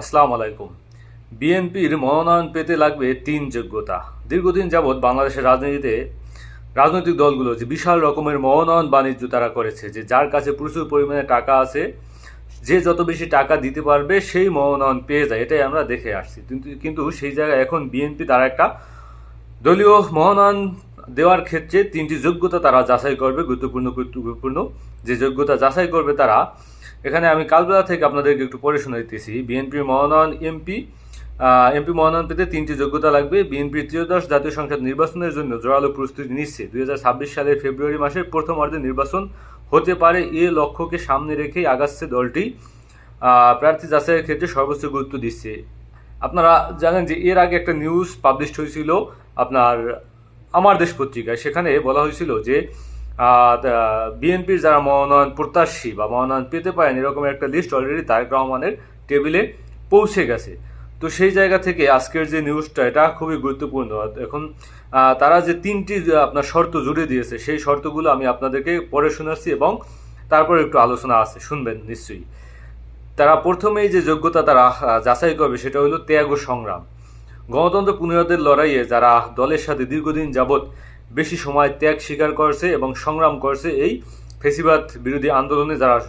আসসালামু আলাইকুম। বিএনপির মনোনয়ন পেতে লাগবে তিন যোগ্যতা। দীর্ঘদিন যাবৎ বাংলাদেশের রাজনীতিতে রাজনৈতিক দলগুলো যে বিশাল রকমের মনোনয়ন বাণিজ্য তারা করেছে, যে যার কাছে প্রচুর পরিমাণে টাকা আছে, যে যত বেশি টাকা দিতে পারবে সেই মনোনয়ন পেয়ে যায়, এটাই আমরা দেখে আসছি। কিন্তু কিন্তু সেই জায়গায় এখন বিএনপি তারা একটা দলীয় মনোনয়ন দেওয়ার ক্ষেত্রে তিনটি যোগ্যতা তারা যাচাই করবে, গুরুত্বপূর্ণ গুরুত্বপূর্ণ যে যোগ্যতা যাচাই করবে তারা এখানে আমি কালবেলা থেকে আপনাদেরকে একটু পড়ে শোনাইতেছি। বিএনপির মনোনয়ন এমপি এমপি মনোনয়ন পেতে তিনটি যোগ্যতা লাগবে। বিএনপির ত্রিয়োদশ জাতীয় সংসদ নির্বাচনের জন্য জোরালো প্রস্তুতি নিচ্ছে। দুই হাজার ছাব্বিশ সালের ফেব্রুয়ারি মাসের প্রথম অর্ধে নির্বাচন হতে পারে এ লক্ষ্যকে সামনে রেখেই আগাচ্ছে দলটি। প্রার্থী যাচাইয়ের ক্ষেত্রে সর্বোচ্চ গুরুত্ব দিচ্ছে। আপনারা জানেন যে এর আগে একটা নিউজ পাবলিশ হয়েছিল আপনার আমার দেশ পত্রিকায়। সেখানে বলা হয়েছিল যে বিএনপির যারা মনোনয়ন প্রত্যাশী বা মনোনয়ন পেতে পারেন, এরকম একটা লিস্ট অলরেডি তারেক রহমানের টেবিলে পৌঁছে গেছে। তো সেই জায়গা থেকে আজকের যে নিউজটা এটা খুবই গুরুত্বপূর্ণ। এখন তারা যে তিনটি আপনার শর্ত জুড়ে দিয়েছে, সেই শর্তগুলো আমি আপনাদেরকে পরে শোনাচ্ছি এবং তারপর একটু আলোচনা আছে, শুনবেন নিশ্চয়ই। তারা প্রথমেই যে যোগ্যতা তারা যাচাই করবে, সেটা হলো ত্যাগ সংগ্রাম। গণতন্ত্র পুনরুদ্ধারের লড়াইয়ে যারা দলের সাথে দীর্ঘদিন যাবৎ বেশি সময় ত্যাগ স্বীকার করছে এবং সংগ্রাম করছে এই ফেসিবাদ বিরোধী আন্দোলনে যারা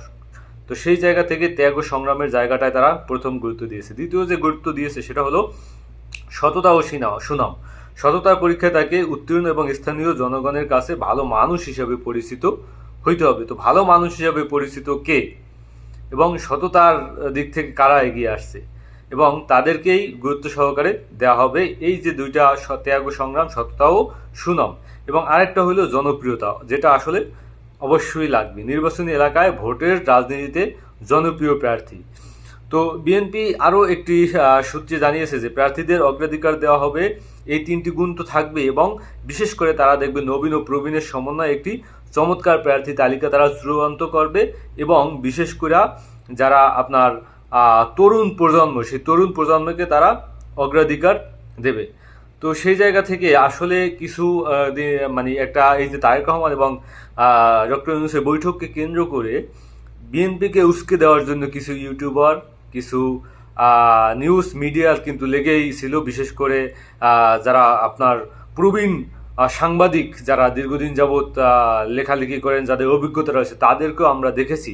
তো সেই জায়গা থেকে ত্যাগ ও সংগ্রামের জায়গাটায় তারা প্রথম গুরুত্ব দিয়েছে। দ্বিতীয় যে গুরুত্ব দিয়েছে সেটা হলো সততা ও সিনা- সুনাম। সততার পরীক্ষায় তাকে উত্তীর্ণ এবং স্থানীয় জনগণের কাছে ভালো মানুষ হিসাবে পরিচিত হইতে হবে। তো ভালো মানুষ হিসাবে পরিচিত কে? এবং সততার দিক থেকে কারা এগিয়ে আসছে? এবং তাদেরকেই গুরুত্ব সহকারে দেওয়া হবে। এই যে দুইটা ত্যাগ সংগ্রাম, সততা ও সুনাম। এবং আরেকটা হলো জনপ্রিয়তা, যেটা আসলে অবশ্যই লাগবে। নির্বাচনী এলাকায় ভোটের রাজনীতিতে জনপ্রিয় প্রার্থী। তো বিএনপি আরও একটি সূত্রে জানিয়েছে যে প্রার্থীদের অগ্রাধিকার দেওয়া হবে। এই তিনটি গুণ তো থাকবে এবং বিশেষ করে তারা দেখবে নবীন ও প্রবীণের সমন্বয়ে একটি চমৎকার প্রার্থী তালিকা তারা চূড়ান্ত করবে এবং বিশেষ করে যারা আপনার তরুণ প্রজন্ম, সেই তরুণ প্রজন্মকে তারা অগ্রাধিকার দেবে। তো সেই জায়গা থেকে আসলে কিছু মানে একটা এই যে তারেক রহমান এবং ডক্টর ইউনুসের বৈঠককে কেন্দ্র করে বিএনপিকে উস্কে দেওয়ার জন্য কিছু ইউটিউবার, কিছু নিউজ মিডিয়া কিন্তু লেগেই ছিল। বিশেষ করে যারা আপনার প্রবীণ সাংবাদিক যারা দীর্ঘদিন যাবৎ লেখালেখি করেন, যাদের অভিজ্ঞতা রয়েছে, তাদেরকেও আমরা দেখেছি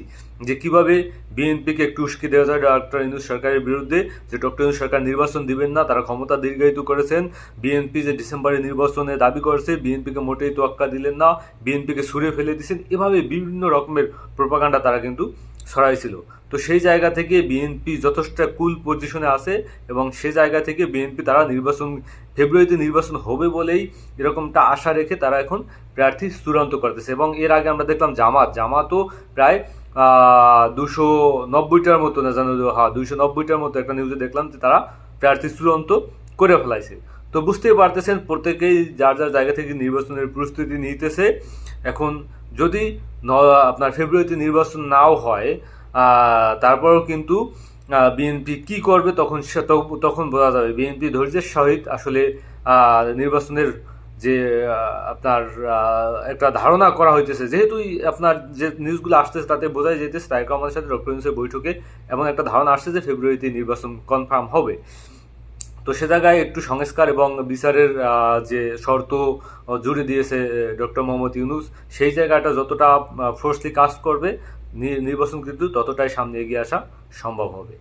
যে কীভাবে বিএনপিকে একটু উস্কি দেওয়া যায়। ডক্টর ইন্দু সরকারের বিরুদ্ধে যে ডক্টর ইন্দু সরকার নির্বাচন দিবেন না, তারা ক্ষমতা দীর্ঘায়িত করেছেন। বিএনপি যে ডিসেম্বরে নির্বাচনে দাবি করেছে, বিএনপিকে মোটেই তোয়াক্কা দিলেন না, বিএনপিকে সুরে ফেলে দিয়েছেন। এভাবে বিভিন্ন রকমের প্রোপাগান্ডা তারা কিন্তু ছড়াইছিল তো সেই জায়গা থেকে বিএনপি যথেষ্ট কুল পজিশনে আছে এবং সে জায়গা থেকে বিএনপি তারা নির্বাচন, ফেব্রুয়ারিতে নির্বাচন হবে বলেই এরকমটা আশা রেখে তারা এখন প্রার্থী চূড়ান্ত করতেছে এবং এর আগে আমরা দেখলাম জামাত, জামাতও প্রায় দুশো নব্বইটার মতো না জানো হ্যাঁ দুশো নব্বইটার মতো একটা নিউজে দেখলাম যে তারা প্রার্থী চূড়ান্ত করে ফেলাইছে। তো বুঝতেই পারতেছেন প্রত্যেকেই যার যার জায়গা থেকে নির্বাচনের প্রস্তুতি নিতেছে। এখন যদি আপনার ফেব্রুয়ারিতে নির্বাচন নাও হয় তারপরেও কিন্তু বিএনপি কি করবে তখন তখন বোঝা যাবে। বিএনপি ধৈর্যের সহিত আসলে নির্বাচনের যে আপনার একটা ধারণা করা হইতেছে। যেহেতু আপনার যে নিউজগুলো আসতেছে তাতে বোঝাই যেতেছে তারেক রহমানের সাথে ডক্টর বৈঠকে এমন একটা ধারণা আসছে যে ফেব্রুয়ারিতে নির্বাচন কনফার্ম হবে। তো সে জায়গায় একটু সংস্কার এবং বিচারের যে শর্ত জুড়ে দিয়েছে ডক্টর মোহাম্মদ ইউনুস, সেই জায়গাটা যতটা ফোর্সলি কাজ করবে নির্বাচন কিন্তু ততটাই সামনে এগিয়ে আসা সম্ভব হবে।